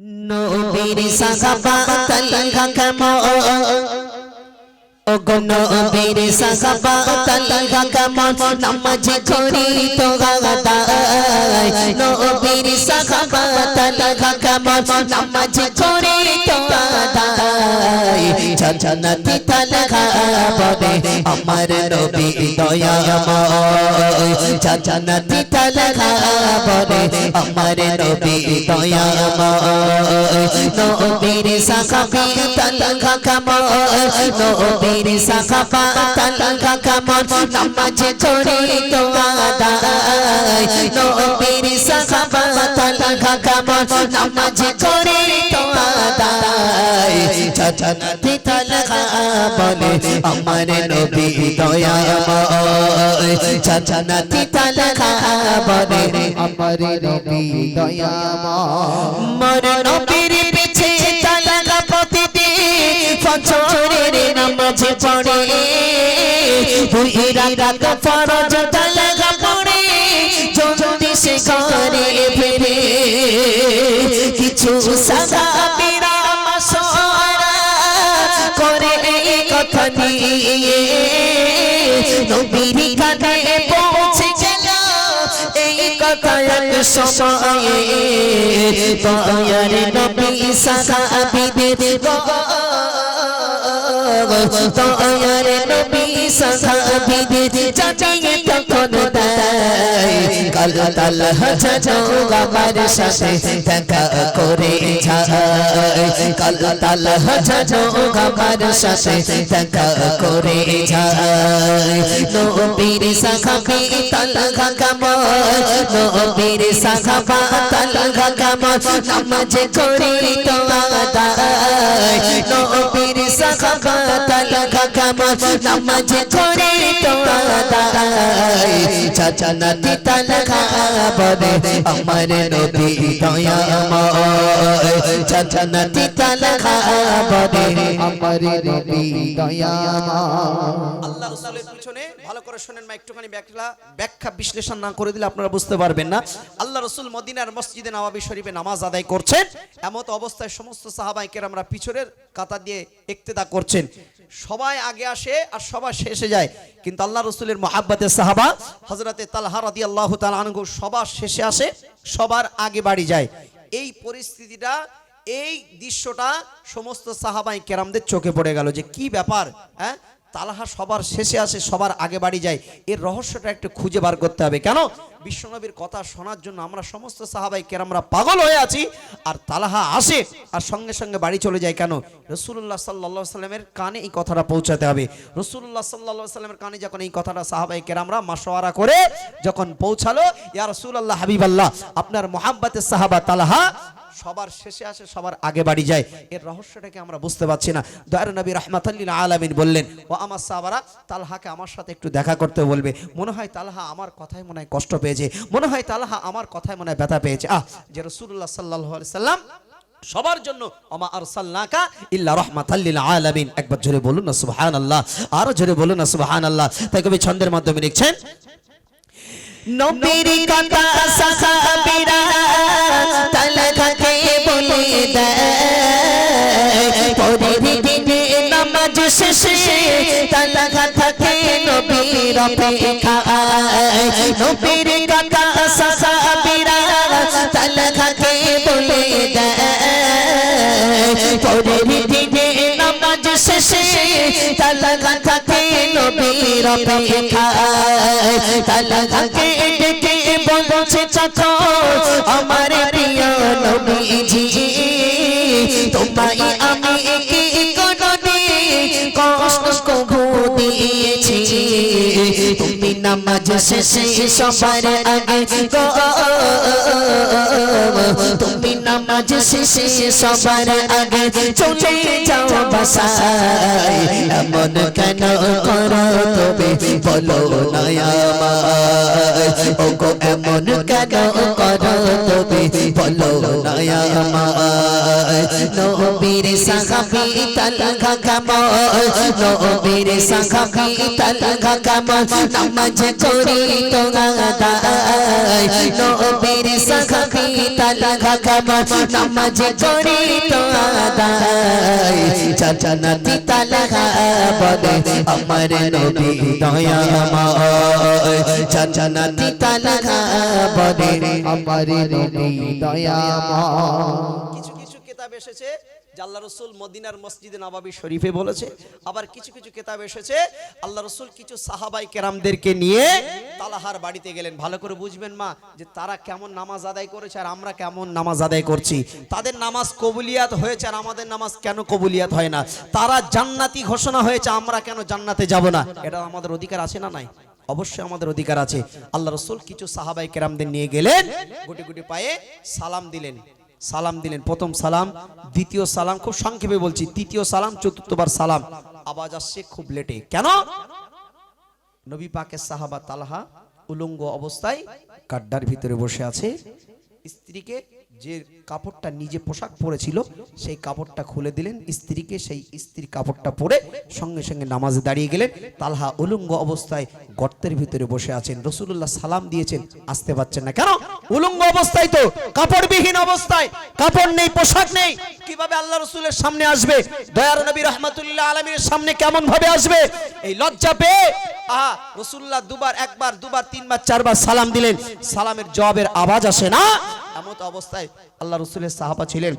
নবীর সাহাবা তালহা কেমন ওগো নবীর সাহাবা তালহা কেমন নামাজ করি তো গাদাই নবীর সাহাবা তালহা কেমন নামাজ করি তো গাদাই জান্নাতি তালহা বলে আমার নবী দয়াময়। নবীর সাহাবা তালহা কেমন নামাজ করে তো আদায় নবীর সাহাবা তালহা কেমন নামাজ করে তো আদায় জান্নাতি তালহা বলে আমার নবী দয়াময় জান্নাতি তালহা বলে আমার নবী দয়াময় মোর নবীর পিছে নামাজ পড়ে। দুই রাকাত ফরজ তালাকা পড়ে। যদি সে করে ফিরে, কিছু সাহাবীরা মাসওয়ারা করে এই কথা নিয়ে। নবীর কানে পৌঁছে গেল এই কথা এক সময়ে। নবী সাহাবীদের দয়ার নবী সাহাবীদের চাচিয়ে তখন দেয় কাল তাল হাজার আমার সাথে দেখা করে যায় কাল তাল হাজার আমার সাথে দেখা করে যায় নবীর সাহাবী তালহা কামল নবীর সাহাবা তালহা কামল নামাজ করে তো আদায় চাচা নাতি তালহা বলে আমার নবী দয়াময় আমার নবী দয়াময়। আল্লাহ রসুলের পিছনে ভালো করে শোনেন মা একটুখানি ব্যাখ্যা ব্যাখ্যা বিশ্লেষণ না করে দিলে আপনারা বুঝতে পারবেন না। আল্লাহ রসুল মদিনার মসজিদে নওয়াবি শরীফে নামাজ আদায় করছেন এমত অবস্থায় সমস্ত সাহাবাইকে আমরা পিছনের কাতা দিয়ে ইক্তেদা করছেন। সবাই আগে আসে আর সবাই শেষে যায়। কিন্তু আল্লাহ রসুলের মহাব্বাতের সাহাবা হজরতে তালহা রাদি আল্লাহ তালু সবার শেষে আসে, সবার আগে বাড়ি যায়। এই পরিস্থিতিটা, এই দৃশ্যটা সমস্ত সাহাবাই কেরামদের চোখে পড়ে গেল যে কি ব্যাপার হ্যাঁ? তালাহা সবার শেষে আসে, সবার আগে বাড়ি যায়। এর রহস্যটা একটু খুঁজে বার করতে হবে। কেন? বিশ্বনবীর কথা শোনার জন্য আমরা সমস্ত সাহাবাই কেরামরা পাগল হয়ে আছি, আর তালাহা আসে, আর সঙ্গে সঙ্গে বাড়ি চলে যায়। কেন? রসুল্লাহ সাল্লা সাল্লামের কানে এই কথাটা পৌঁছাতে হবে। রসুল্লাহ সাল্লা সাল্লামের কানে যখন এই কথাটা সাহাবাই কেরামরা মাসোয়ারা করে যখন পৌঁছালো, ইয়া রসুল্লাহ হাবিবাল্লাহ, আপনার মোহাম্মতের সাহাবা তালাহা সবার শেষে আসে, সবার আগে বাড়ি যায়। এর রহস্যটাকে আমরা বুঝতে পারছি না। দয়ার নবী রহমাতাল্লিল আলামিন বললেন ও আমার সাহাবারা তালহাকে আমার সাথে একটু দেখা করতে বলবে। মনে হয় তালহা আমার কথায় মনে হয় কষ্ট পেয়েছে। মনে হয় তালহা আমার কথায় মনে হয় ব্যথা পেয়েছে। আহ, যে রসুল্লাহ সাল্লাহ সাল্লাম সবার জন্য একবার জোরে বলুন না, সুবহানাল্লাহ। আরও জোরে বলুন না, সুবহানাল্লাহ। তাই কবি ছন্দের মাধ্যমে লিখছেন, নবীর কথা সাহাবীরা বলে দেয় নামাজ শেষে তালকা থাকে নবীর অপেক্ষায় নবীর কথা সাহাবীরা তালকাকে বলে দেয় পরের দিনে নামাজ শেষে তালকা থাকে নবীর অপেক্ষায় তালকাকে বলছে, চাচা, আমার প্রিয় নবীজি, তোমায় আমি কি দিয়েছি। তুমি নামাজ শেষে সবার আগে গো তুমি নামাজ শেষে সবার আগে চলে যাও বাসায়। এমন কেন করো তবে বলো নয়ামায় ও গো এমন কেন করো তুমি বলো নয়ামায় নবীর সাহাবী তালগা কামাল নবীর সাহাবী তালগা কামাল নামাজ করি তো আদায় নবীর সাহাবী তালগা কামাল নামাজ করি তো আদায় চাচা নাতি তালগা বলে আমার নবী দয়াময় চাচা নাতি তালগা বলে আমার নবী দয়াময় এসেছে আল্লাহ রসুল মদিনার মসজিদে নবাবী শরীফে বলেছে। আবার কিছু কিছু কিতাব এসেছে, আল্লাহ রসুল কিছু সাহাবাই কেরামদেরকে নিয়ে তালাহার বাড়িতে গেলেন। ভালো করে বুঝবেন মা, যে তারা কেমন নামাজ আদায় করেছে আর আমরা কেমন নামাজ আদায় করছি। তাদের নামাজ কবুলিয়াত হয়েছে আর আমাদের নামাজ কেন কবুলিয়াত হয় না? তারা জান্নাতি ঘোষণা হয়েছে, আমরা কেন জান্নাতে যাব না? এটা আমাদের অধিকার আছে না নাই? অবশ্যই আমাদের অধিকার আছে। আল্লাহ রসুল কিছু সাহাবাই কেরামদের নিয়ে গেলেন, গুটি গুটি পায়ে সালাম দিলেন। সালাম দিলেন। প্রথম সালাম, দ্বিতীয় সালাম, খুব সংক্ষেপে বলছি, তৃতীয় সালাম, চতুর্থবার সালাম। আওয়াজ আসছে খুব লেটে। কেন? নবী পাকের সাহাবা তালহা উলঙ্গ অবস্থায় কাড্ডার ভিতরে বসে আছে। স্ত্রীকে যে কাপড়টা নিজে পোশাক পরেছিল, সেই কাপড়টা খুলে দিলেন। স্ত্রীকে সেই স্ত্রীর কাপড়টা পরে সঙ্গে সঙ্গে নামাজে দাঁড়িয়ে গেলেন। তালহা উলঙ্গ অবস্থায় গর্তের ভিতরে বসে আছেন। রসুল্লাহ সালাম দিয়েছেন, আসতে পারছেন না। কেন? উলঙ্গ অবস্থায় তো, কাপড়বিহীন অবস্থায়। কাপড় নেই, পোশাক নেই। কীভাবে আল্লাহ রসুলের সামনে আসবে? দয়ার নবী রহমতুল্লাহ আলমীর সামনে কেমন ভাবে আসবে? এই লজ্জা পেয়ে, আহা রসুল্লাহ দুবার, একবার, দুবার, তিনবার, চারবার সালাম দিলেন। সালামের জবাবের আওয়াজ আসে না। এমত অবস্থায় আল্লাহ রসুলের সাহাবা ছিলেন।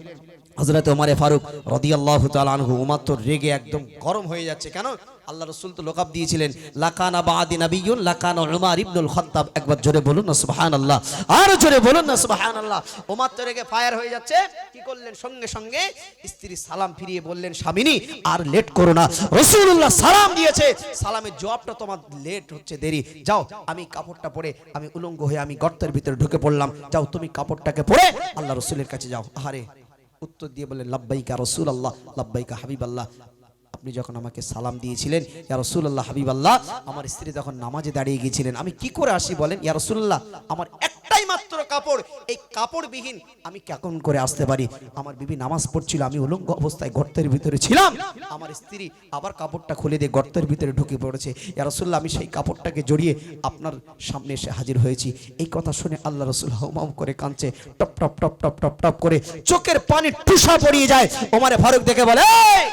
হজরত ওমারে ফারুক রদি আল্লাহ আনহু উমার তো রেগে একদম গরম হয়ে যাচ্ছে। কেন? আল্লাহ রসুল তো লোকাব দিয়েছিলেন, লাকানা বাদি নাবিয়ুন লাকানা উমার ইবনুল খাত্তাব। একবার জোরে বলুন না, সুবহানাল্লাহ। আর জোরে বলুন না, সুবহানাল্লাহ। ওমার তো রেগে ফায়ার হয়ে যাচ্ছে। কি করলেন? সঙ্গে সঙ্গে স্ত্রী সালাম ফিরিয়ে বললেন, স্বামিনী, আর লেট করো না। রসুল্লাহ সালাম দিয়েছে। সালামের জবাবটা তোমার লেট হচ্ছে, দেরি। যাও, আমি কাপড়টা পরে, আমি উলঙ্গ হয়ে আমি গর্তের ভিতরে ঢুকে পড়লাম। যাও, তুমি কাপড়টাকে পরে আল্লাহ রসুলের কাছে যাও। আহারে, উত্তর দিয়ে বললেন, লাব্বাইকা রসুল আল্লাহ লাব্বাইকা হাবিব আল্লাহ আপনি যখন আমাকে সালাম দিয়েছিলেন ইয়া রসুল্লাহ হাবিব আল্লাহ আমার স্ত্রী তখন নামাজে দাঁড়িয়ে গিয়েছিলেন। আমি কি করে আসি বলেন? ইয়া রসুল্লাহ আমার একটাই মাত্র কাপড় এই কাপড়বিহীন আমি কেমন করে আসতে পারি? আমার বিবি নামাজ পড়ছিল আমি উলঙ্গ অবস্থায় গর্তের ভিতরে ছিলাম। আমার স্ত্রী আবার কাপড়টা খুলে দিয়ে গর্তের ভিতরে ঢুকে পড়েছে। ইয়া রসুল্লাহ আমি সেই কাপড়টাকে জড়িয়ে আপনার সামনে এসে হাজির হয়েছি। এই কথা শুনে আল্লাহ রসুল হাউমাউ করে কাঁদছে। টপ টপ টপ টপ টপ টপ করে চোখের পানি টুসা পড়িয়ে যায়। ওমারে ফারুক দেখে বলে "এই,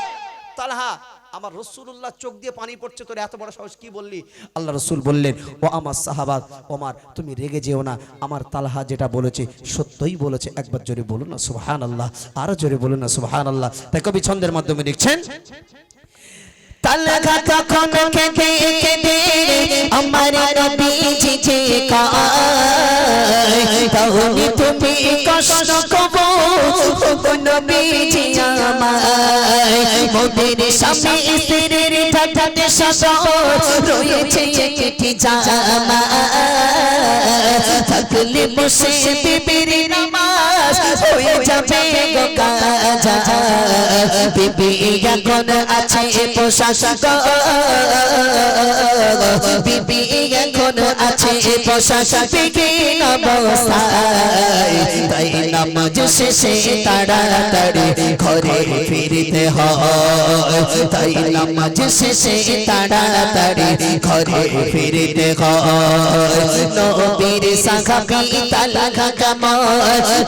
তালহা, আমার রসুল্লাহ চোখ দিয়ে পানি পড়ছে, তোর এত বড় সাহস, কি বললি? আল্লাহ রসুল বললেন, ও আমার সাহাবাদ ওমার, তুমি রেগে যেও না। আমার তালহা যেটা বলেছে, সত্যই বলেছে, একবার জোরে বলুন না সুবহান আল্লাহ আরও জোরে বলুন না সুবহান আল্লাহ তাই কবি ছন্দের মাধ্যমে লিখছেন তালগা তখন কেঁদে কেঁদে আমার নবীজি যে তুমি কষ্ট কবো? নবীজি আমায় মোদের সামনে স্ত্রীর ঠাঠাতে সব রয়েছে একটি জামা। থাকলে বসে বিবির নামাজ বিবি এখন আছে পোশাক। বিবি এখন আছে বিহীন অবস্থায়? তাই নামাজ শেষে তাড়াতাড়ি ঘরে ফিরতে হয়। তাই নামাজ শেষে তাড়াতাড়ি ঘরে ফিরতে হয়। নবীর সাখাবি তালাঘা কামাল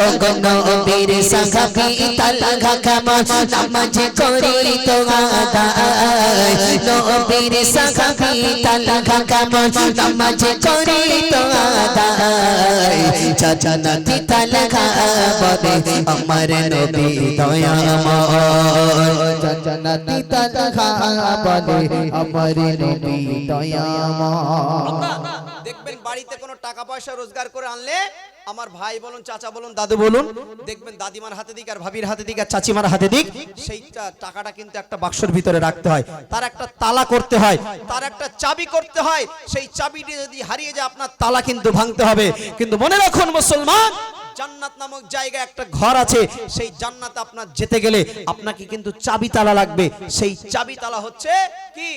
ও গো নবীর সাখাবি তালাঘা কামাল নামাজ করি তো আদায় নবীর সাখাবি তালাঘা কামাল নামাজ করি তো আদায় চাচা নাতি তালাঘা বলে আমার নবী দয়াময় জন্নতি তালহা বলে আমার নবী দয়াময় দেখবেন বাড়িতে কোনো টাকা পয়সা রোজগার করে আনলে আমার ভাই বলুন, চাচা বলুন, দাদু বলুন, দেখবেন দাদিমার হাতে দিক আর ভাবির হাতে দিক আর চাচিমার হাতে দিক, সেইটা টাকাটা কিন্তু একটা বাক্সর ভিতরে রাখতে হয়। তার একটা তালা করতে হয়, তার একটা চাবি করতে হয়, সেই চাবিটি যদি হারিয়ে যায়, আপনার তালা কিন্তু ভাঙতে হবে। কিন্তু মনে রাখুন, মুসলমান, জান্নাত নামক জায়গায় একটা ঘর আছে, সেই জান্নাতে আপনার যেতে গেলে আপনাকে কিন্তু চাবি তালা লাগবে। সেই চাবি তালা হচ্ছে কি?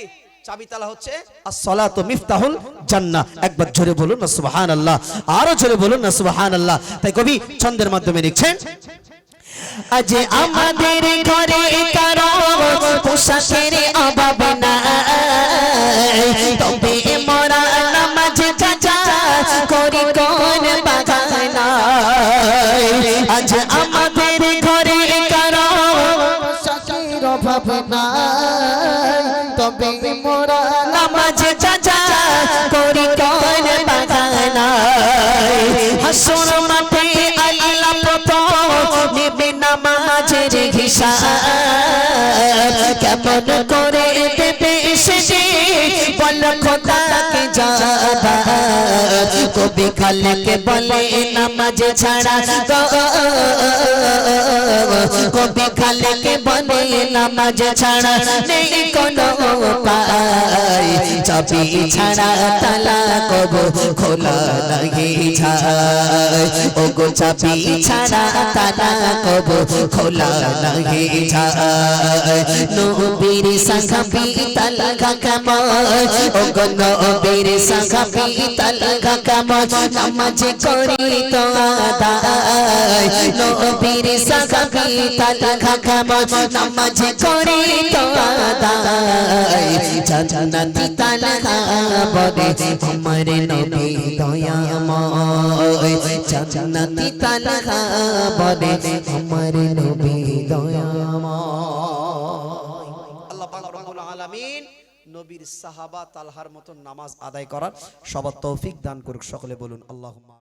চাবিতালা হচ্ছে as-salatu মিফতাহুল জান্নাহ। একবার জোরে বলুন না সুবহানাল্লাহ, আরও জোরে বলুন না সুবহানাল্লাহ। তাই কবি ছন্দের মাধ্যমে লিখছেন, আজ আমাদের ঘরে কারও পোশাকের অভাব নাই, তবে মোরা নামাজ চাচা করি কোন বাগানা আজ আমাদের ঘরে কারও পোশাকের অভাব নাই, তবে নামাজ চাচা করি কোন বাগানা হাসুর কেমন করে কবি খালকে বলে, নামাজ ছাড়া কবি বলে, নামাজ ছাড়া নেই চাবি ছাড়া তালা কব খোলা লাগে যায় ও গো চাবি ছাড়া তালা কব খোলা লাগে যায় নবীর সংঘবি তালা কামায় ও গো নবীর সংঘবি তালা কামায় নামাজ করি তো আদায়। নবীর সংঘবি তালা কামায় নামাজ করি তো আদায়। জান্নাতি তালা বলে আমার নবী দয়াময়। জান্নাতি তালা বলে আমার নবী নবীর সাহাবা তালহার মতো নামাজ আদায় করার সবার তৌফিক দান করুক। সকলে বলুন আল্লাহুম্মা